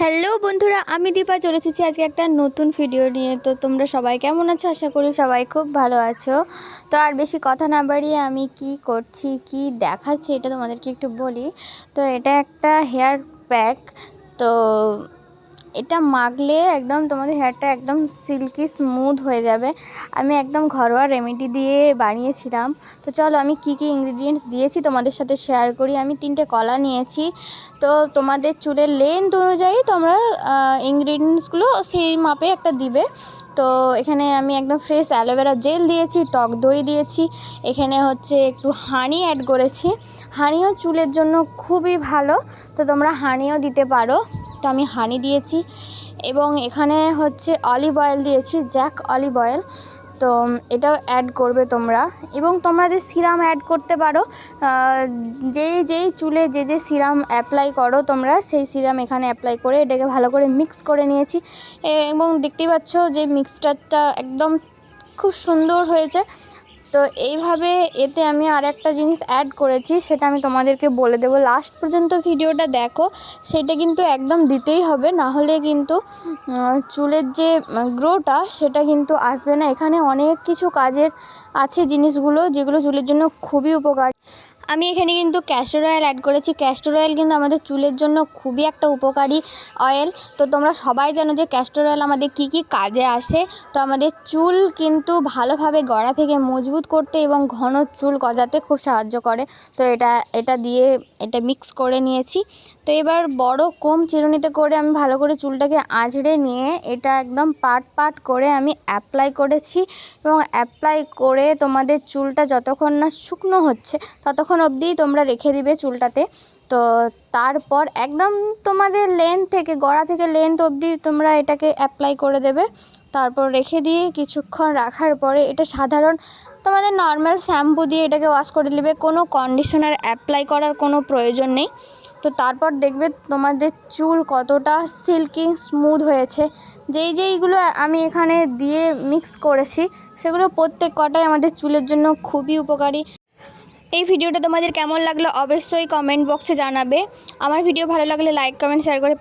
Hello বন্ধুরা, আমি দীপা, চলে এসেছি আজকে একটা নতুন ভিডিও নিয়ে। তো তোমরা সবাই কেমন আছো? আশা করি সবাই খুব ভালো আছো। তো আর বেশি কথা না বাড়িয়ে আমি কি করছি, কি দেখাচ্ছি, এটা তোমাদেরকে একটু বলি। তো এটা একটা হেয়ার প্যাক তো এটা মাখলে একদম তোমাদের হেয়ারটা একদম সিল্কি স্মুথ হয়ে যাবে। আমি একদম ঘরোয়া রেমেডি দিয়ে বানিয়েছিলাম। তো চলো আমি কি কি ইনগ্রিডিয়েন্টস দিয়েছি তোমাদের সাথে শেয়ার করি। আমি তিনটে কলা নিয়েছি। তো তোমাদের চুলের লেন্থ অনুযায়ী তোমরা ইনগ্রিডিয়েন্টসগুলো সেই মাপে একটা দিবে। তো এখানে আমি একদম ফ্রেশ অ্যালোভেরা জেল দিয়েছি, টক দই দিয়েছি। এখানে হচ্ছে একটু হানি অ্যাড করেছি। হানিও চুলের জন্য খুবই ভালো। তো তোমরা হানিও দিতে পারো। তো আমি হানি দিয়েছি এবং এখানে হচ্ছে অলিভ অয়েল দিয়েছি, জ্যাক অলিভ অয়েল। তো এটাও অ্যাড করবে তোমরা। এবং তোমরা যে সিরাম অ্যাড করতে পারো যেই যেই চুলে যে যে সিরাম অ্যাপ্লাই করো তোমরা, সেই সিরাম এখানে অ্যাপ্লাই করে এটাকে ভালো করে মিক্স করে নিয়েছি। এবং দেখতেই পাচ্ছ যে মিক্সচারটা একদম খুব সুন্দর হয়েছে। তো এইভাবে এতে আমি আর একটা জিনিস অ্যাড করেছি, সেটা আমি তোমাদেরকে বলে দেবো। লাস্ট পর্যন্ত ভিডিওটা দেখো, সেটা কিন্তু একদম দিতেই হবে, না হলে কিন্তু চুলের যে গ্রোটা সেটা কিন্তু আসবে না। এখানে অনেক কিছু কাজের আছে জিনিসগুলো, যেগুলো চুলের জন্য খুবই উপকার। আমি এখানে কিন্তু ক্যাস্টর অয়েল অ্যাড করেছি। ক্যাস্টর অয়েল কিন্তু আমাদের চুলের জন্য খুবই একটা উপকারী অয়েল তো তোমরা সবাই জানো যে ক্যাস্টর অয়েল আমাদের কি কি কাজে আসে। তো আমাদের চুল কিন্তু ভালোভাবে গড়া থেকে মজবুত করতে এবং ঘন চুল গজাতে খুব সাহায্য করে। তো এটা এটা দিয়ে এটা মিক্স করে নিয়েছি। তো এবার বড় কম চিরুনিতে করে আমি ভালো করে চুলটাকে আঁচড়ে নিয়ে এটা একদম পাট পাট করে আমি অ্যাপ্লাই করেছি। এবং অ্যাপ্লাই করে তোমাদের চুলটা যতক্ষণ না শুকনো হচ্ছে, ততক্ষণ অবধিই তোমরা রেখে দিবে চুলটাতে। তো তারপর একদম তোমাদের লেন্থ থেকে, গড়া থেকে লেন্থ অবধি তোমরা এটাকে অ্যাপ্লাই করে দেবে। তারপর রেখে দিয়ে কিছুক্ষণ রাখার পরে এটা সাধারণ তোমাদের নর্মাল শ্যাম্পু দিয়ে এটাকে ওয়াশ করে নেবে। কোনো কন্ডিশনার অ্যাপ্লাই করার কোনো প্রয়োজন নেই। তো তারপর দেখবে তোমাদের চুল কতটা সিল্কি স্মুথ হয়েছে। যেই যেইগুলো আমি এখানে দিয়ে মিক্স করেছি, সেগুলো প্রত্যেক কটাই আমাদের চুলের জন্য খুবই উপকারী। এই ভিডিওটা তোমাদের কেমন লাগল অবশ্যই কমেন্ট বক্সে জানাবে। আমার ভিডিও ভালো লাগলে লাইক কমেন্ট শেয়ার করে